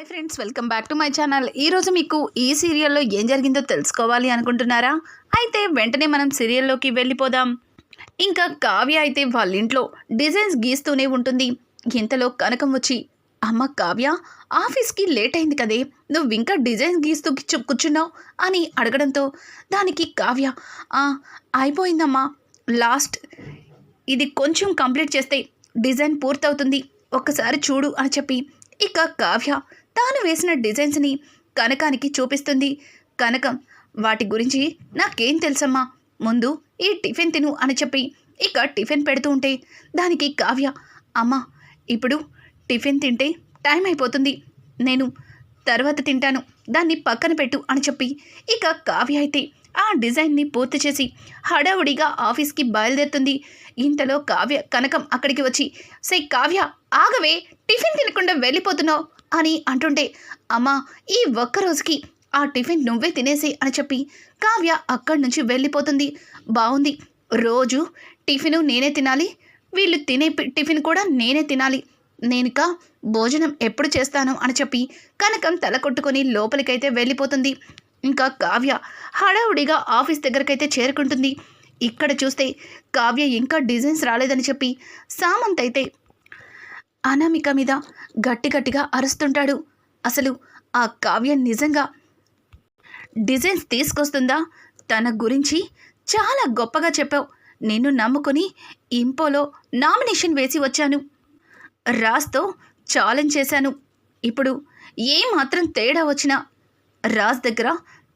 Hi friends welcome back to my channel. ఈరోజు మీకు ఈ సీరియల్లో ఏం జరిగిందో తెలుసుకోవాలి అనుకుంటున్నారా? అయితే వెంటనే మనం సీరియల్లోకి వెళ్ళిపోదాం. ఇంకా కావ్య అయితే వాళ్ళ ఇంట్లో డిజైన్స్ గీస్తూనే ఉంటుంది. ఇంతలో కనకం వచ్చి అమ్మ కావ్య ఆఫీస్కి లేట్ అయింది కదే. నువ్వు ఇంకా డిజైన్స్ గీస్తూ కూర్చున్నావు? అని అడగడంతో దానికి కావ్య అయిపోయిందమ్మా. లాస్ట్ ఇది కొంచెం కంప్లీట్ చేస్తే డిజైన్ పూర్తవుతుంది. ఒక్కసారి చూడు అని చెప్పి ఇక కావ్య తాను వేసిన డిజైన్స్ని కనకానికి చూపిస్తుంది. కనకం వాటి గురించి నాకేం తెలుసమ్మా? ముందు ఈ టిఫిన్ తిను అని చెప్పి ఇక టిఫిన్ పెడుతూ ఉంటే దానికి కావ్య అమ్మ ఇప్పుడు టిఫిన్ తింటే టైం అయిపోతుంది. నేను తర్వాత తింటాను. దాన్ని పక్కన పెట్టు అని చెప్పి ఇక కావ్య అయితే ఆ డిజైన్ని పూర్తి చేసి హడావుడిగా ఆఫీస్కి బయలుదేరుతుంది. ఇంతలో కావ్య కనకం అక్కడికి వచ్చి సై కావ్య ఆగవే టిఫిన్ తినకుండా వెళ్ళిపోతున్నావు. అని అంటుంటే అమ్మా ఈ ఒక్క రోజుకి ఆ టిఫిన్ నువ్వే తినేసి అని చెప్పి కావ్య అక్కడి నుంచి వెళ్ళిపోతుంది. బాగుంది రోజు టిఫిను నేనే తినాలి వీళ్ళు తినే టిఫిన్ కూడా నేనే తినాలి. నేనుక భోజనం ఎప్పుడు చేస్తాను అని చెప్పి కనకం తల కొట్టుకొని లోపలికైతే వెళ్ళిపోతుంది. ఇంకా కావ్య హడావుడిగా ఆఫీస్ దగ్గరకైతే చేరుకుంటుంది. ఇక్కడ చూస్తే కావ్య ఇంకా డిజైన్స్ రాలేదని చెప్పి సామంత్ అయితే అనామిక మీద గట్టి గట్టిగా అరుస్తుంటాడు. అసలు ఆ కావ్యం నిజంగా డిజైన్స్ తీసుకొస్తుందా? తన గురించి చాలా గొప్పగా చెప్పావు. నిన్ను నమ్ముకొని ఇంపోలో నామినేషన్ వేసి వచ్చాను. రాజ్తో ఛాలెంజ్ చేశాను. ఇప్పుడు ఏ మాత్రం తేడా వచ్చినా రాజ్ దగ్గర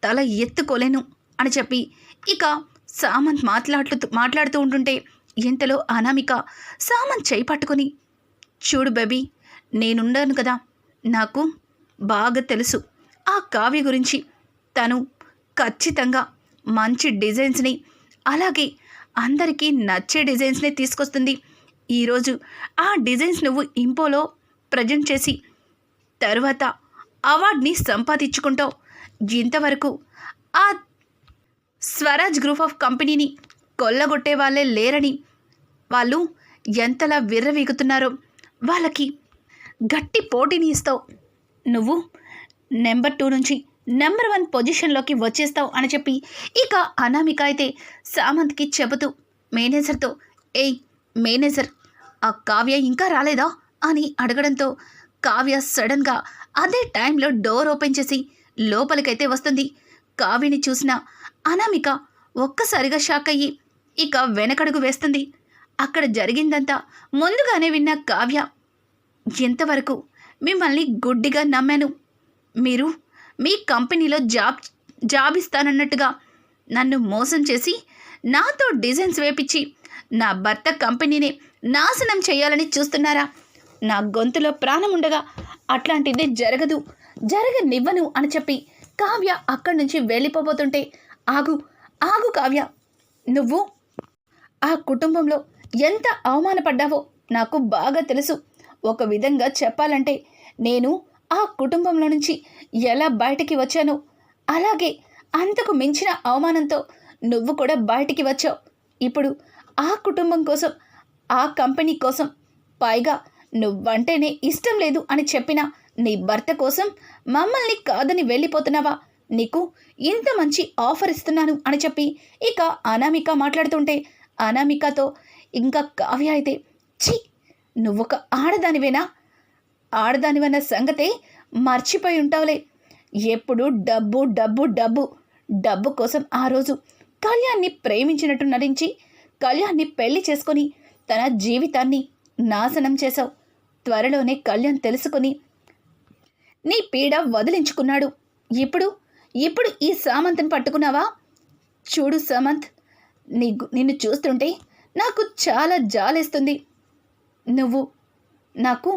తల ఎత్తుకోలేను అని చెప్పి ఇక సామంత్ మాట్లాడుతూ మాట్లాడుతూ ఉంటుంటే ఇంతలో అనామిక సామంత్ చేయి పట్టుకొని చూడు బేబీ నేనున్నాను కదా. నాకు బాగా తెలుసు ఆ కావ్య గురించి. తను ఖచ్చితంగా మంచి డిజైన్స్ని అలాగే అందరికీ నచ్చే డిజైన్స్ని తీసుకొస్తుంది. ఈరోజు ఆ డిజైన్స్ నువ్వు ఇంపోలో ప్రజెంట్ చేసి తర్వాత అవార్డ్ని సంపాదించుకుంటావు. ఇంతవరకు ఆ స్వరాజ్ గ్రూప్ ఆఫ్ కంపెనీని కొల్లగొట్టే వాళ్ళే లేరని వాళ్ళు ఎంతలా విర్రవీగుతున్నారో. వాళ్ళకి గట్టి పోటీని ఇస్తావు. నువ్వు నెంబర్ టూ నుంచి నెంబర్ వన్ పొజిషన్లోకి వచ్చేస్తావు అని చెప్పి ఇక అనామిక అయితే సామంత్కి చెబుతూ మేనేజర్తో ఏయ్ మేనేజర్ ఆ కావ్య ఇంకా రాలేదా? అని అడగడంతో కావ్య సడన్గా అదే టైంలో డోర్ ఓపెన్ చేసి లోపలికైతే వస్తుంది. కావ్యని చూసిన అనామిక ఒక్కసారిగా షాక్ అయ్యి ఇక వెనకడుగు వేస్తుంది. అక్కడ జరిగిందంతా ముందుగానే విన్న కావ్య ఎంతవరకు మిమ్మల్ని గుడ్డిగా నమ్మాను. మీరు మీ కంపెనీలో జాబ్ జాబ్ ఇస్తానన్నట్టుగా నన్ను మోసం చేసి నాతో డిజైన్స్ వేపించి నా భర్త కంపెనీని నాశనం చేయాలని చూస్తున్నారా? నా గొంతులో ప్రాణం ఉండగా అట్లాంటిది జరగదు జరగనివ్వను అని చెప్పి కావ్య అక్కడి నుంచి వెళ్ళిపోబోతుంటే ఆగు ఆగు కావ్య నువ్వు ఆ కుటుంబంలో ఎంత అవమానపడ్డావో నాకు బాగా తెలుసు. ఒక విధంగా చెప్పాలంటే నేను ఆ కుటుంబంలో నుంచి ఎలా బయటికి వచ్చానో అలాగే అంతకు మించిన అవమానంతో నువ్వు కూడా బయటికి వచ్చావు. ఇప్పుడు ఆ కుటుంబం కోసం ఆ కంపెనీ కోసం పైగా నువ్వంటేనే ఇష్టం లేదు అని చెప్పిన నీ భర్త కోసం మమ్మల్ని కాదని వెళ్ళిపోతున్నావా? నీకు ఇంత మంచి ఆఫర్ ఇస్తున్నాను అని చెప్పి ఇక అనామిక మాట్లాడుతుంటే అనామికతో ఇంకా కావ్య అయితే ఛీ! నువ్వొక ఆడదానివేనా? ఆడదానివన్న సంగతే మర్చిపోయి ఉంటావులే. ఎప్పుడు డబ్బు డబ్బు డబ్బు. డబ్బు కోసం ఆ రోజు కళ్యాణ్ని ప్రేమించినట్టు నటించి కళ్యాణ్ని పెళ్ళి చేసుకొని తన జీవితాన్ని నాశనం చేశావు. త్వరలోనే కళ్యాణ్ తెలుసుకొని నీ పీడ వదిలించుకున్నాడు. ఇప్పుడు ఇప్పుడు ఈ సామంత్ని పట్టుకున్నావా? చూడు సామంత్ నీ గు- నిన్ను చూస్తుంటే నాకు చాలా జాలేస్తుంది. నువ్వు నాకు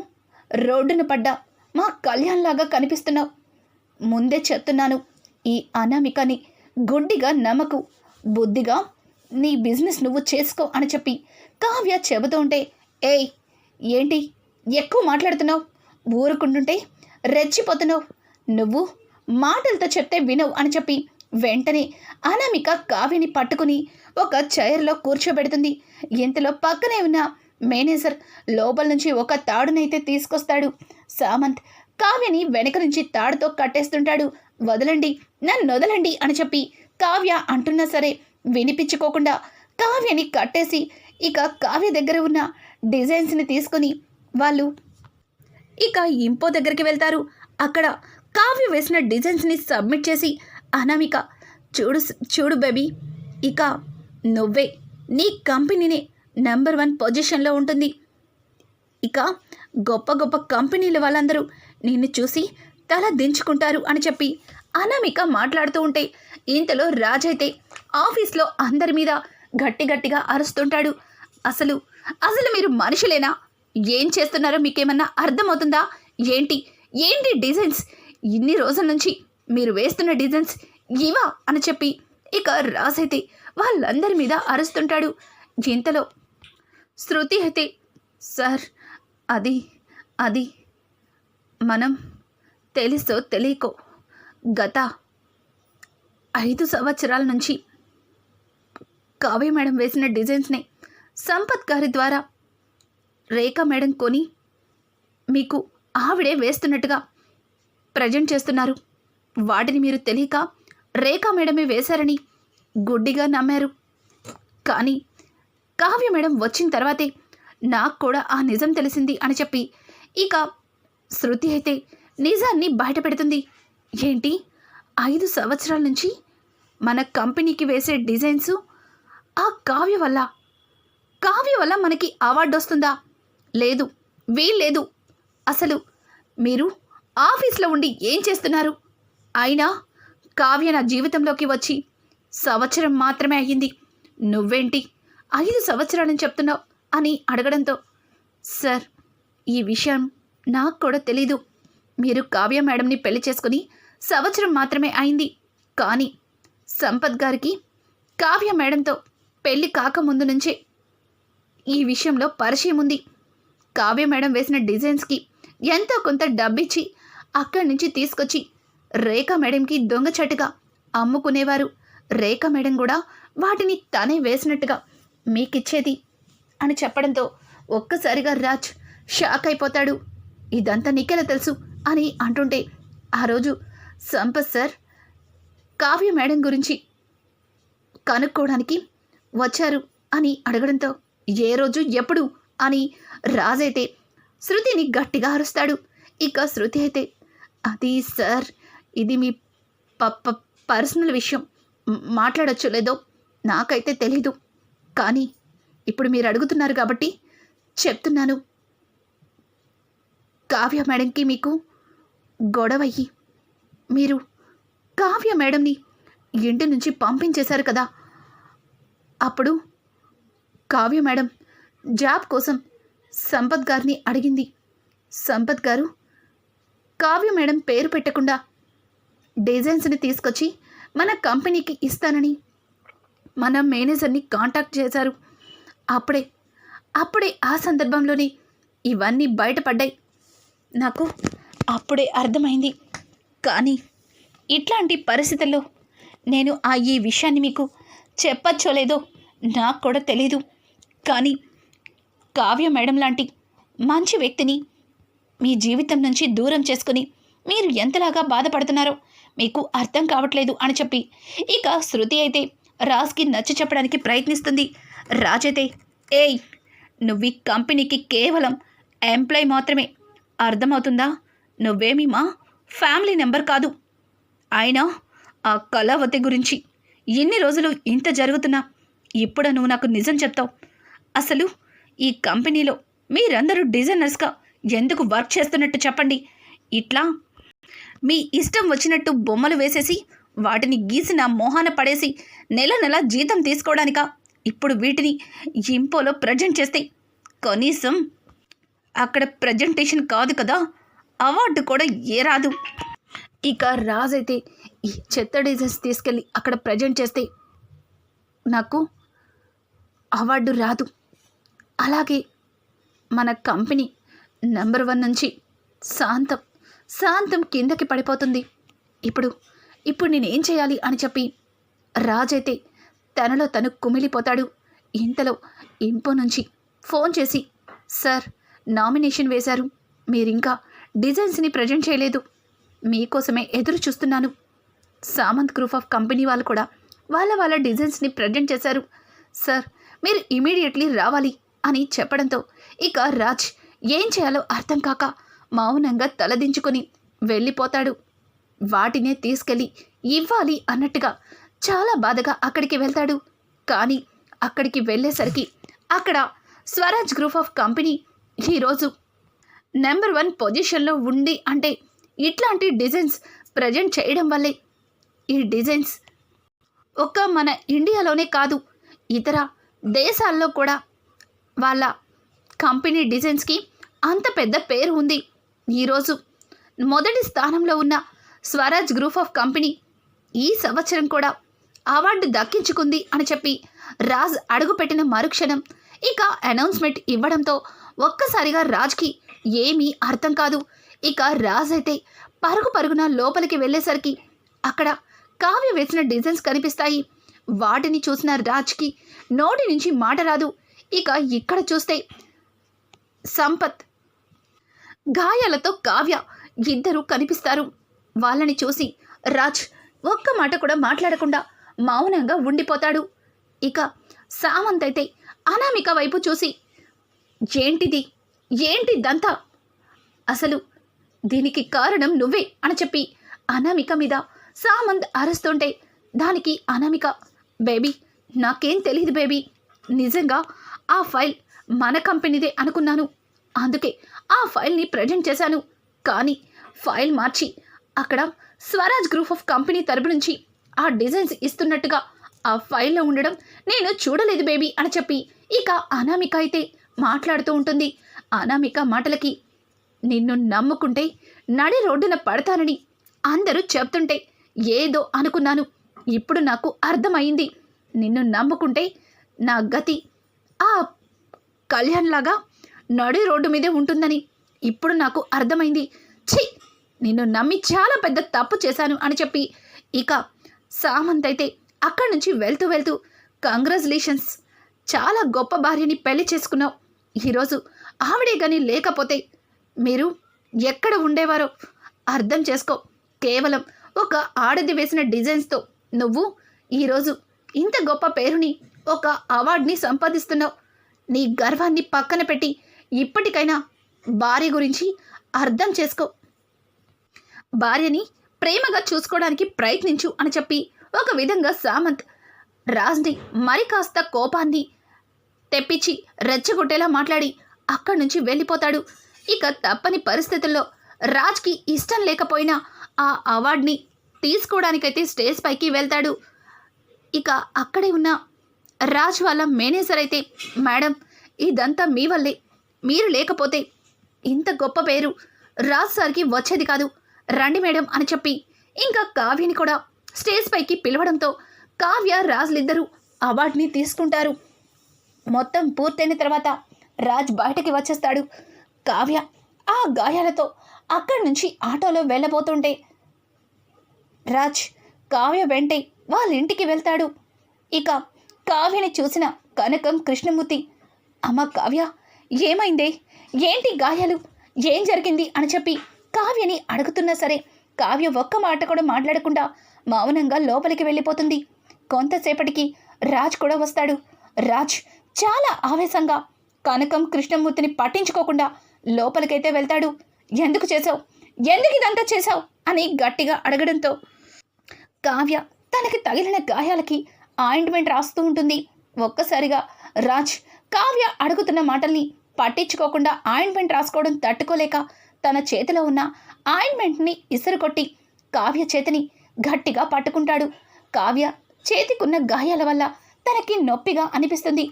రోడ్డున పడ్డా మా కళ్యాణ్లాగా కనిపిస్తున్నావు. ముందే చెప్తున్నాను ఈ అనామికని గుడ్డిగా నమ్మకు. బుద్ధిగా నీ బిజినెస్ నువ్వు చేసుకో అని చెప్పి కావ్య చెబుతూ ఉంటే ఏయ్ ఏంటి? ఎక్కువ మాట్లాడుతున్నావు? ఊరుకుంటుంటే రెచ్చిపోతున్నావు. నువ్వు మాటలతో చెప్తే వినవు అని చెప్పి వెంటనే అనామిక కావ్యని పట్టుకుని ఒక చైర్లో కూర్చోబెడుతుంది. ఇంతలో పక్కనే ఉన్న మేనేజర్ లోపల నుంచి ఒక తాడునైతే తీసుకొస్తాడు. సామంత్ కావ్యని వెనక నుంచి తాడుతో కట్టేస్తుంటాడు. వదలండి నన్ను వదలండి అని చెప్పి కావ్య అంటున్నా సరే వినిపించుకోకుండా కావ్యని కట్టేసి ఇక కావ్య దగ్గర ఉన్న డిజైన్స్ని తీసుకొని వాళ్ళు ఇక ఇంపో దగ్గరికి వెళ్తారు. అక్కడ కావ్య వేసిన డిజైన్స్ని సబ్మిట్ చేసి అనామిక చూడు చూడు బేబీ ఇక నువ్వే. నీ కంపెనీనే నెంబర్ వన్ పొజిషన్లో ఉంటుంది. ఇక గొప్ప గొప్ప కంపెనీల వాళ్ళందరూ నిన్ను చూసి తల దించుకుంటారు అని చెప్పి అనామిక మాట్లాడుతూ ఉంటే ఇంతలో రాజైతే ఆఫీస్లో అందరి మీద గట్టి గట్టిగా అరుస్తుంటాడు. అసలు అసలు మీరు మనుషులేనా? ఏం చేస్తున్నారో మీకేమన్నా అర్థమవుతుందా? ఏంటి ఏంటి డిజైన్స్? ఇన్ని రోజుల నుంచి మీరు వేస్తున్న డిజైన్స్ ఇవా అని చెప్పి ఇక రాజైతే వాళ్ళందరి మీద అరుస్తుంటాడు ఇంతలో శృతి అయితే సార్ అది అది మనం తెలుసో తెలియకో. గత ఐదు సంవత్సరాల నుంచి కావ్య మేడం వేసిన డిజైన్స్ని సంపత్ గారి ద్వారా రేఖా మేడం కొని మీకు ఆవిడే వేస్తున్నట్టుగా ప్రజెంట్ చేస్తున్నారు. వాటిని మీరు తెలియక రేఖా మేడమే వేశారని గుడ్డిగా నమ్మారు. కానీ కావ్య మేడం వచ్చిన తర్వాతే నాకు కూడా ఆ నిజం తెలిసింది అని చెప్పి ఇక శృతి అయితే నిజాన్ని బయట పెడుతుంది. ఏంటి? ఐదు సంవత్సరాల నుంచి మన కంపెనీకి వేసే డిజైన్స్ ఆ కావ్య వల్ల? కావ్య వల్ల మనకి అవార్డు వస్తుందా? లేదు వీల్లేదు. అసలు మీరు ఆఫీస్లో ఉండి ఏం చేస్తున్నారు? అయినా కావ్య నా జీవితంలోకి వచ్చి సంవత్సరం మాత్రమే అయ్యింది. నువ్వేంటి ఐదు సంవత్సరాలని చెప్తున్నావు అని అడగడంతో సార్ ఈ విషయం నాకు కూడా తెలీదు. మీరు కావ్య మేడంని పెళ్ళి చేసుకుని సంవత్సరం మాత్రమే అయింది. కానీ సంపత్ గారికి కావ్య మేడంతో పెళ్ళి కాకముందు నుంచే ఈ విషయంలో పరిచయం ఉంది. కావ్య మేడం వేసిన డిజైన్స్కి ఎంతో కొంత డబ్బిచ్చి అక్కడి నుంచి తీసుకొచ్చి రేఖా మేడంకి దొంగచట్టుగా అమ్ముకునేవారు. రేఖా మేడం కూడా వాటిని తనే వేసినట్టుగా మీకిచ్చేది అని చెప్పడంతో ఒక్కసారిగా రాజ్ షాక్ అయిపోతాడు. ఇదంతా నీకెలా తెలుసు అని అంటుంటే ఆ రోజు సంపత్ సార్ కావ్య మేడం గురించి కనుక్కోవడానికి వచ్చారు అని అడగడంతో ఏ రోజు ఎప్పుడు అని రాజైతే శృతిని గట్టిగా అరుస్తాడు. ఇక శృతి అయితే అది సార్ ఇది మీ ప పర్సనల్ విషయం. మాట్లాడచ్చు లేదో నాకైతే తెలీదు. కానీ ఇప్పుడు మీరు అడుగుతున్నారు కాబట్టి చెప్తున్నాను. కావ్య మేడంకి మీకు గొడవయ్యి. మీరు కావ్య మేడంని ఇంటి నుంచి పంపించేశారు కదా. అప్పుడు కావ్య మేడం జాబ్ కోసం సంపత్ గారిని అడిగింది. సంపత్ గారు కావ్య మేడం పేరు పెట్టకుండా డిజైన్స్ని తీసుకొచ్చి మన కంపెనీకి ఇస్తానని మన మేనేజర్ని కాంటాక్ట్ చేశారు. అప్పుడే అప్పుడే ఆ సందర్భంలోనే ఇవన్నీ బయటపడ్డాయి. నాకు అప్పుడే అర్థమైంది. కానీ ఇట్లాంటి పరిస్థితుల్లో నేను ఆ ఈ విషయాన్ని మీకు చెప్పచ్చో లేదో నాకు కూడా తెలీదు. కానీ కావ్య మేడం లాంటి మంచి వ్యక్తిని మీ జీవితం నుంచి దూరం చేసుకుని మీరు ఎంతలాగా బాధపడుతున్నారో మీకు అర్థం కావట్లేదు అని చెప్పి. ఇక శృతి అయితే రాజ్కి నచ్చ చెప్పడానికి ప్రయత్నిస్తుంది. రాజైతే ఏయ్ నువ్వు ఈ కంపెనీకి కేవలం ఎంప్లాయ్ మాత్రమే. అర్థమవుతుందా? నువ్వేమి మా ఫ్యామిలీ నెంబర్ కాదు. అయినా ఆ కళావతి గురించి ఎన్ని రోజులు ఇంత జరుగుతున్నా ఇప్పుడు నువ్వు నాకు నిజం చెప్తావు. అసలు ఈ కంపెనీలో మీరందరూ డిజైనర్స్గా ఎందుకు వర్క్ చేస్తున్నట్టు చెప్పండి. ఇట్లా మీ ఇష్టం వచ్చినట్టు బొమ్మలు వేసేసి వాటిని గీసిన మోహాన పడేసి నెల నెల జీతం తీసుకోవడానిక ఇప్పుడు వీటిని ఇంపోలో ప్రజెంట్ చేస్తే కనీసం అక్కడ ప్రజెంటేషన్ కాదు కదా అవార్డు కూడా ఏ రాదు. ఇక రాజైతే ఈ చెత్త డిజైన్స్ తీసుకెళ్ళి అక్కడ ప్రజెంట్ చేస్తే నాకు అవార్డు రాదు. అలాగే మన కంపెనీ నెంబర్ వన్ నుంచి శాంతం. శాంతం కిందకి పడిపోతుంది. ఇప్పుడు ఇప్పుడు నేనేం చేయాలి అని చెప్పి రాజైతే తనలో తను కుమిలిపోతాడు. ఇంతలో ఇంపో నుంచి ఫోన్ చేసి సార్ నామినేషన్ వేశారు. మీరింకా డిజైన్స్ని ప్రజెంట్ చేయలేదు. మీకోసమే ఎదురు చూస్తున్నాను. సామంత్ గ్రూప్ ఆఫ్ కంపెనీ వాళ్ళు కూడా వాళ్ళ వాళ్ళ డిజైన్స్ని ప్రజెంట్ చేశారు. సార్ మీరు ఇమీడియట్లీ రావాలి అని చెప్పడంతో ఇక రాజ్ ఏం చేయాలో అర్థం కాక మౌనంగా తలదించుకొని వెళ్ళిపోతాడు. వాటినే తీసుకెళ్ళి ఇవ్వాలి అన్నట్టుగా చాలా బాధగా అక్కడికి వెళ్తాడు. కానీ అక్కడికి వెళ్ళేసరికి అక్కడ స్వరాజ్ గ్రూప్ ఆఫ్ కంపెనీ ఈరోజు నెంబర్ వన్ పొజిషన్లో ఉంది అంటే ఇట్లాంటి డిజైన్స్ ప్రజెంట్ చేయడం వల్లే. ఈ డిజైన్స్ ఒక్క మన ఇండియాలోనే కాదు ఇతర దేశాల్లో కూడా వాళ్ళ కంపెనీ డిజైన్స్కి అంత పెద్ద పేరు ఉంది. ఈరోజు మొదటి స్థానంలో ఉన్న స్వరాజ్ గ్రూప్ ఆఫ్ కంపెనీ ఈ సంవత్సరం కూడా అవార్డు దక్కించుకుంది అని చెప్పి రాజ్ అడుగుపెట్టిన మరుక్షణం ఇక అనౌన్స్మెంట్ ఇవ్వడంతో ఒక్కసారిగా రాజ్కి ఏమీ అర్థం కాదు. ఇక రాజ్ అయితే పరుగు పరుగున లోపలికి వెళ్ళేసరికి అక్కడ కావ్య వేసిన డిజైన్స్ కనిపిస్తాయి. వాటిని చూసిన రాజ్కి నోటి నుంచి మాట రాదు. ఇక ఇక్కడ చూస్తే సంపత్ గాయాలతో కావ్య ఇద్దరు కనిపిస్తారు. వాళ్ళని చూసి రాజ్ ఒక్క మాట కూడా మాట్లాడకుండా మౌనంగా ఉండిపోతాడు. ఇక సామంత్ అయితే అనామిక వైపు చూసి ఏంటిది? ఏంటిదంతా అసలు దీనికి కారణం నువ్వే అని చెప్పి అనామిక మీద సామంత్ అరుస్తుంటే దానికి అనామిక బేబీ నాకేం తెలియదు బేబీ. నిజంగా ఆ ఫైల్ మన కంపెనీదే అనుకున్నాను. అందుకే ఆ ఫైల్ని ప్రజెంట్ చేశాను. కానీ ఫైల్ మార్చి అక్కడ స్వరాజ్ గ్రూప్ ఆఫ్ కంపెనీ తరపు నుంచి ఆ డిజైన్స్ ఇస్తున్నట్టుగా ఆ ఫైల్లో ఉండడం నేను చూడలేదు బేబీ అని చెప్పి ఇక అనామిక అయితే మాట్లాడుతూ ఉంటుంది. అనామిక మాటలకి నిన్ను నమ్ముకుంటే నడి రోడ్డున పడతానని అందరూ చెప్తుంటే ఏదో అనుకున్నాను. ఇప్పుడు నాకు అర్థమైంది. నిన్ను నమ్ముకుంటే నా గతి ఆ కళ్యాణ్లాగా నడి రోడ్డు మీదే ఉంటుందని. ఇప్పుడు నాకు అర్థమైంది. ఛీ! నిన్ను నమ్మి చాలా పెద్ద తప్పు చేశాను అని చెప్పి. ఇక సామంత్ అయితే అక్కడి నుంచి వెళ్తూ వెళ్తూ కంగ్రాచులేషన్స్! చాలా గొప్ప భార్యని పెళ్ళి చేసుకున్నావు. ఈరోజు ఆవిడే కానీ లేకపోతే మీరు ఎక్కడ ఉండేవారో అర్థం చేసుకో. కేవలం ఒక ఆడది వేసిన డిజైన్స్తో నువ్వు ఈరోజు ఇంత గొప్ప పేరుని ఒక అవార్డుని సంపాదిస్తున్నావు. నీ గర్వాన్ని పక్కన పెట్టి ఇప్పటికైనా భార్య గురించి అర్థం చేసుకో. భార్యని ప్రేమగా చూసుకోవడానికి ప్రయత్నించు అని చెప్పి ఒక విధంగా సామంత్ రాజ్ని మరి కాస్త కోపాన్ని తెప్పించి రెచ్చగొట్టేలా మాట్లాడి అక్కడి నుంచి వెళ్ళిపోతాడు. ఇక తప్పని పరిస్థితుల్లో రాజ్కి ఇష్టం లేకపోయినా ఆ అవార్డ్ని తీసుకోవడానికైతే స్టేజ్ పైకి వెళ్తాడు. ఇక అక్కడే ఉన్న రాజ్ వాళ్ళ మేనేజర్ అయితే మేడం ఇదంతా మీ వల్లే. మీరు లేకపోతే ఇంత గొప్ప పేరు రాజ్ సార్కి వచ్చేది కాదు. రండి మేడం అని చెప్పి ఇంకా కావ్యని కూడా స్టేజ్ పైకి పిలవడంతో కావ్య రాజులిద్దరూ అవార్డుని తీసుకుంటారు. మొత్తం పూర్తయిన తర్వాత రాజ్ బయటకి వచ్చేస్తాడు. కావ్య ఆ గాయాలతో అక్కడి నుంచి ఆటోలో వెళ్ళబోతుంటే రాజ్ కావ్య వెంటే వాళ్ళ ఇంటికి వెళ్తాడు. ఇక కావ్యని చూసిన కనకం కృష్ణమూర్తి అమ్మ కావ్య ఏమైందే? ఏంటి గాయాలు? ఏం జరిగింది? అని చెప్పి కావ్యని అడుగుతున్నా సరే కావ్య ఒక్క మాట కూడా మాట్లాడకుండా మౌనంగా లోపలికి వెళ్ళిపోతుంది. కొంతసేపటికి రాజ్ కూడా వస్తాడు. రాజ్ చాలా ఆవేశంగా కనకం కృష్ణమూర్తిని పట్టించుకోకుండా లోపలికైతే వెళ్తాడు. ఎందుకు చేసావు ఎందుకు ఇదంతా చేశావు? అని గట్టిగా అడగడంతో కావ్య తనకి తగిలిన గాయాలకి ఆయింట్మెంట్ రాస్తూ ఉంటుంది. ఒక్కసారిగా రాజ్ కావ్య అడుగుతున్న మాటల్ని పట్టించుకోకుండా ఆయింట్మెంట్ రాసుకోవడం తట్టుకోలేక తన చేతిలో ఉన్న ఆయింట్మెంట్ని ఇసురుకొట్టి కావ్య చేతిని గట్టిగా పట్టుకుంటాడు. కావ్య చేతికున్న గాయాల వల్ల తనకి నొప్పిగా అనిపిస్తుంది.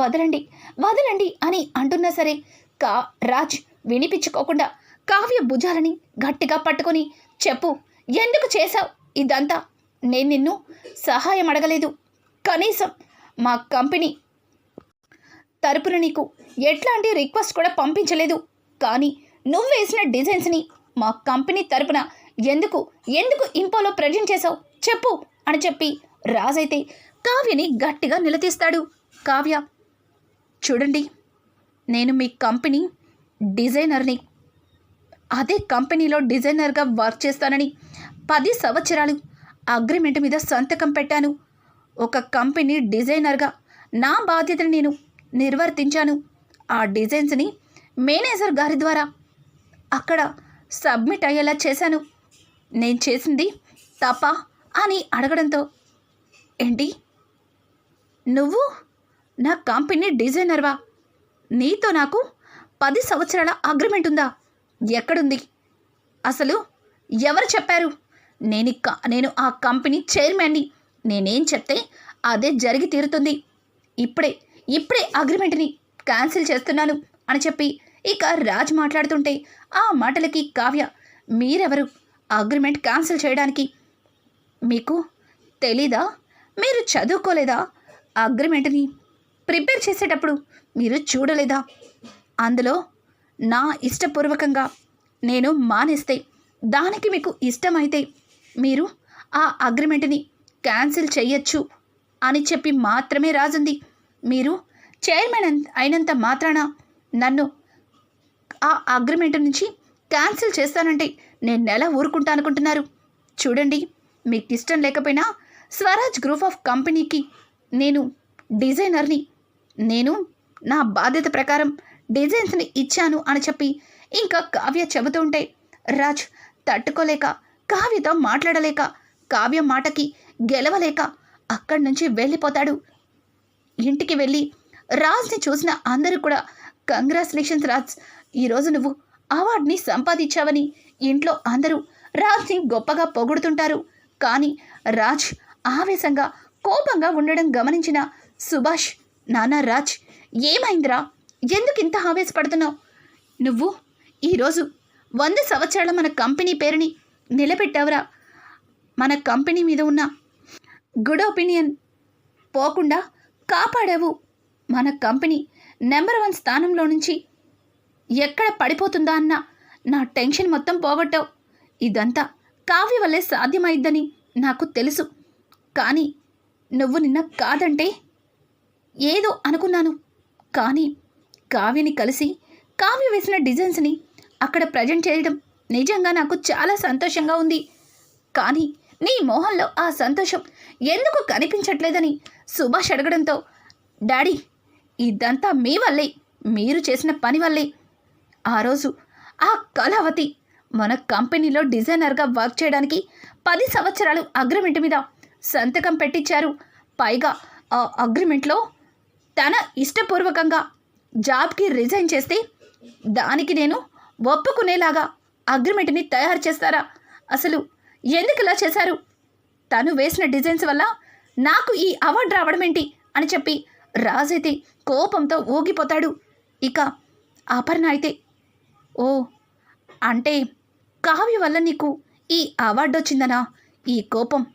వదలండి వదలండి అని అంటున్నా సరే కా రాజ్ వినిపించుకోకుండా కావ్య భుజాలని గట్టిగా పట్టుకొని చెప్పు ఎందుకు చేశావు ఇదంతా? నేను నిన్ను సహాయం అడగలేదు. కనీసం మా కంపెనీ తరపున నీకు ఎట్లాంటి రిక్వెస్ట్ కూడా పంపించలేదు. కానీ నువ్వు వేసిన డిజైన్స్ని మా కంపెనీ తరపున ఎందుకు ఎందుకు ఇంపోలో ప్రజెంట్ చేశావు? చెప్పు అని చెప్పి రాజైతే కావ్యని గట్టిగా నిలదీస్తాడు. కావ్య చూడండి నేను మీ కంపెనీ డిజైనర్ని. అదే కంపెనీలో డిజైనర్గా వర్క్ చేస్తానని పది సంవత్సరాలు అగ్రిమెంట్ మీద సంతకం పెట్టాను. ఒక కంపెనీ డిజైనర్గా నా బాధ్యతను నేను నిర్వర్తించాను. ఆ డిజైన్స్ని మేనేజర్ గారి ద్వారా అక్కడ సబ్మిట్ అయ్యేలా చేశాను. నేను చేసింది తప్ప అని అడగడంతో ఏంటి? నువ్వు నా కంపెనీ డిజైనర్వా? నీతో నాకు పది సంవత్సరాల అగ్రిమెంట్ ఉందా? ఎక్కడుంది? అసలు ఎవరు చెప్పారు? నేను క- నేను ఆ కంపెనీ చైర్మన్ని. నేనేం చెప్తే అదే జరిగి తీరుతుంది. ఇప్పుడే ఇప్పుడే అగ్రిమెంట్ని క్యాన్సిల్ చేస్తున్నాను అని చెప్పి ఇక రాజ్ మాట్లాడుతుంటే ఆ మాటలకి కావ్య మీరెవరు? అగ్రిమెంట్ క్యాన్సిల్ చేయడానికి మీకు తెలీదా? మీరు చదువుకోలేదా? అగ్రిమెంట్ని ప్రిపేర్ చేసేటప్పుడు మీరు చూడలేదా? అందులో నా ఇష్టపూర్వకంగా నేను మానేస్తే దానికి మీకు ఇష్టమైతే మీరు ఆ అగ్రిమెంట్ని క్యాన్సిల్ చేయొచ్చు అని చెప్పి మాత్రమే రాజుంది. మీరు చైర్మన్ అయినంత మాత్రాన నన్ను ఆ అగ్రిమెంట్ నుంచి క్యాన్సిల్ చేస్తానంటే నేను నెల ఊరుకుంటా అనుకుంటున్నారు చూడండి మీకు ఇష్టం లేకపోయినా స్వరాజ్ గ్రూప్ ఆఫ్ కంపెనీకి నేను డిజైనర్ని. నేను నా బాధ్యత ప్రకారం డిజైన్స్ని ఇచ్చాను అని చెప్పి ఇంకా కావ్య చెబుతూ ఉంటే రాజ్ తట్టుకోలేక కావ్యతో మాట్లాడలేక కావ్య మాటకి గెలవలేక అక్కడి నుంచి వెళ్ళిపోతాడు. ఇంటికి వెళ్ళి రాజ్ని చూసిన అందరూ కూడా కంగ్రాచులేషన్స్ రాజ్ ఈరోజు నువ్వు అవార్డ్ని సంపాదించావని ఇంట్లో అందరూ రాజ్ని గొప్పగా పొగుడుతుంటారు. కానీ రాజ్ ఆవేశంగా కోపంగా ఉండడం గమనించిన సుభాష్ నానా రాజ్ ఏమైందిరా? ఎందుకు ఇంత ఆవేశపడుతున్నావు? నువ్వు ఈరోజు వంద సంవత్సరాల మన కంపెనీ పేరుని నిలబెట్టావురా. మన కంపెనీ మీద ఉన్న గుడ్ ఒపీనియన్ పోకుండా కాపాడావు. మన కంపెనీ నెంబర్ వన్ స్థానంలో నుంచి ఎక్కడ పడిపోతుందా అన్న నా టెన్షన్ మొత్తం పోగొట్టావు. ఇదంతా కావ్య వల్లే సాధ్యమైద్దని నాకు తెలుసు. కానీ నువ్వు నిన్న కాదంటే ఏదో అనుకున్నాను. కానీ కావ్యని కలిసి కావ్య వేసిన డిజైన్స్ని అక్కడ ప్రజెంట్ చేయడం నిజంగా నాకు చాలా సంతోషంగా ఉంది. కానీ నీ మోహంలో ఆ సంతోషం ఎందుకు కనిపించట్లేదని సుభాష్ అడగడంతో డాడీ ఇదంతా మీ వల్లే మీరు చేసిన పని వల్లే. ఆ రోజు ఆ కళావతి మన కంపెనీలో డిజైనర్గా వర్క్ చేయడానికి పది సంవత్సరాలు అగ్రిమెంట్ మీద సంతకం పెట్టించారు పైగా ఆ అగ్రిమెంట్లో తన ఇష్టపూర్వకంగా జాబ్కి రిజైన్ చేస్తే దానికి నేను ఒప్పుకునేలాగా అగ్రిమెంట్ని తయారు చేస్తారా? అసలు ఎందుకు ఇలా చేశారు? తను వేసిన డిజైన్స్ వల్ల నాకు ఈ అవార్డు రావడం ఏంటి అని చెప్పి రాజైతే కోపంతో ఊగిపోతాడు. ఇక అపర్ణ అయితే ఓ అంటే కావ్య వల్ల నీకు ఈ అవార్డు వచ్చిందనా? ఈ కోపం.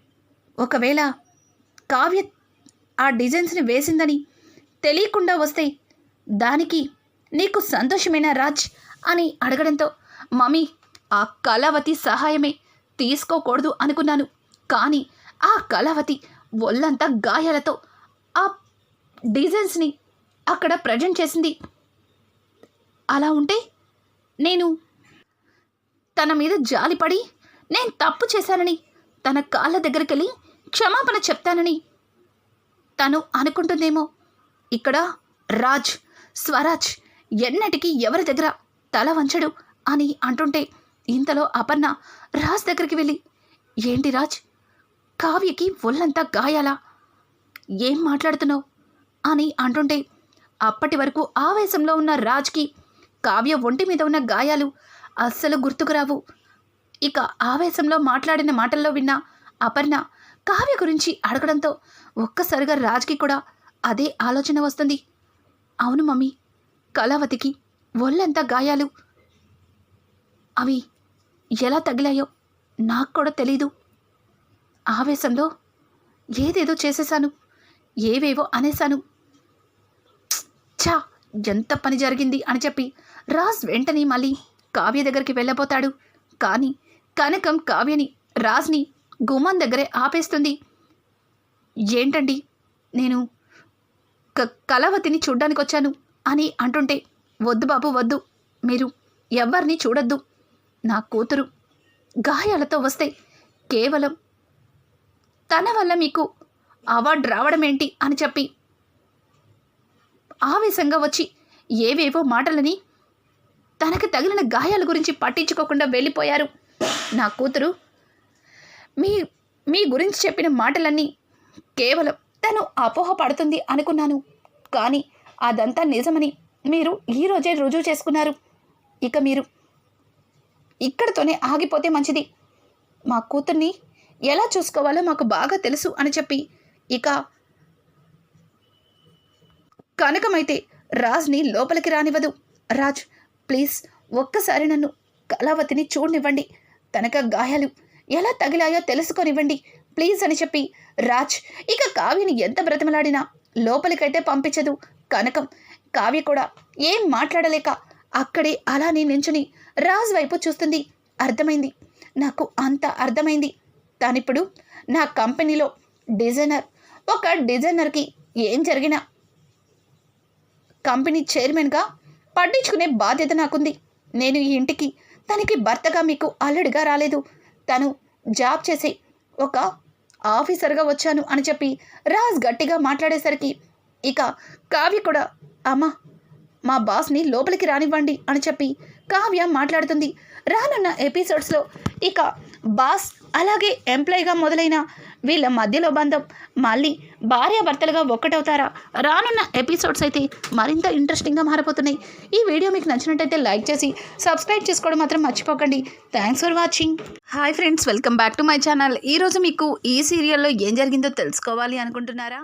ఒకవేళ కావ్య ఆ డిజైన్స్ని వేసిందని తెలియకుండా వస్తే దానికి నీకు సంతోషమేనా రాజ్? అని అడగడంతో మమ్మీ ఆ కళావతి సహాయమే. తీసుకోకూడదు అనుకున్నాను. కానీ ఆ కళావతి ఒళ్ళంతా గాయాలతో ఆ డిజైన్స్ని అక్కడ ప్రజెంట్ చేసింది. అలా ఉంటే నేను తన మీద జాలిపడి నేను తప్పు చేశానని తన కాళ్ళ దగ్గరికి వెళ్ళి క్షమాపణ చెప్తానని తను అనుకుంటుందేమో. ఇక్కడ రాజ్ స్వరాజ్ ఎన్నటికీ ఎవరి దగ్గర తల వంచడు అని అంటుంటే ఇంతలో అపర్ణ రాజ్ దగ్గరికి వెళ్ళి ఏంటి రాజ్? కావ్యకి ఒళ్ళంతా గాయాలా? ఏం మాట్లాడుతున్నావు? అని అంటుంటే అప్పటి వరకు ఆవేశంలో ఉన్న రాజ్కి కావ్య ఒంటి మీద ఉన్న గాయాలు అస్సలు గుర్తుకురావు ఇక ఆవేశంలో మాట్లాడిన మాటల్లో విన్న అపర్ణ కావ్య గురించి అడగడంతో ఒక్కసారిగా రాజ్కి కూడా అదే ఆలోచన వస్తుంది. అవును మమ్మీ కళావతికి ఒళ్ళంతా గాయాలు. అవి ఎలా తగిలాయో నాకు కూడా తెలీదు. ఆవేశంలో ఏదేదో చేసేశాను ఏవేవో అనేశాను. ప్చ్! ఛా ఎంత పని జరిగింది అని చెప్పి రాజ్ వెంటనే మళ్ళీ కావ్య దగ్గరికి వెళ్ళబోతాడు. కానీ కనకం కావ్యని రాజ్ని గుమ్మం దగ్గరే ఆపేస్తుంది. ఏంటండి నేను క కళావతిని చూడ్డానికి వచ్చాను అని అంటుంటే వద్దు బాబు వద్దు. మీరు ఎవరిని చూడొద్దు. నా కూతురు గాయాలతో వస్తే కేవలం తన వల్ల మీకు అవార్డు రావడం ఏంటి అని చెప్పి ఆవేశంగా వచ్చి ఏవేవో మాటలని తనకు తగిలిన గాయాల గురించి పట్టించుకోకుండా వెళ్ళిపోయారు. నా కూతురు మీ మీ గురించి చెప్పిన మాటలన్నీ కేవలం తను అపోహ పడుతుంది అనుకున్నాను. కానీ అదంతా నిజమని మీరు ఈరోజే రుజువు చేసుకున్నారు. ఇక మీరు ఇక్కడతోనే ఆగిపోతే మంచిది. మా కూతుర్ని ఎలా చూసుకోవాలో మాకు బాగా తెలుసు అని చెప్పి ఇక కనకమైతే రాజ్ని లోపలికి రానివ్వదు. రాజ్ ప్లీజ్ ఒక్కసారి నన్ను కళావతిని చూడనివ్వండి. తనక గాయాలు ఎలా తగిలాయో తెలుసుకొనివ్వండి. ప్లీజ్ అని చెప్పి రాజ్ ఇక కావ్యని ఎంత బ్రతిమలాడినా లోపలికైతే పంపించదు. కనకం కావ్య కూడా ఏం మాట్లాడలేక అక్కడే అలానే నించుని రాజ్ వైపు చూస్తుంది. అర్థమైంది. నాకు అంత అర్థమైంది. తానిప్పుడు నా కంపెనీలో డిజైనర్ ఒక డిజైనర్కి ఏం జరిగినా కంపెనీ చైర్మన్గా పట్టించుకునే బాధ్యత నాకుంది. నేను ఈ ఇంటికి తనకి భర్తగా మీకు అల్లుడిగా రాలేదు. తను జాబ్ చేసి ఒక ఆఫీసర్గా వచ్చాను అని చెప్పి రాజ్ గట్టిగా మాట్లాడేసరికి ఇక కావ్య కూడా అమ్మా మా బాస్ని లోపలికి రానివ్వండి అని చెప్పి కావ్య మాట్లాడుతుంది. రానున్న ఎపిసోడ్స్లో ఇక బాస్ అలాగే ఎంప్లాయీగా మొదలైన వీళ్ళ మధ్యలో బంధం. మళ్ళీ భార్యాభర్తలుగా ఒక్కటవుతారా? రానున్న ఎపిసోడ్స్ అయితే మరింత ఇంట్రెస్టింగ్గా మారిపోతున్నాయి ఈ వీడియో మీకు నచ్చినట్టయితే లైక్ చేసి సబ్స్క్రైబ్ చేసుకోవడం మాత్రం మర్చిపోకండి. Thanks for watching hi friends welcome back to my channel ఈరోజు మీకు ఈ సీరియల్లో ఏం జరిగిందో తెలుసుకోవాలి అనుకుంటున్నారా?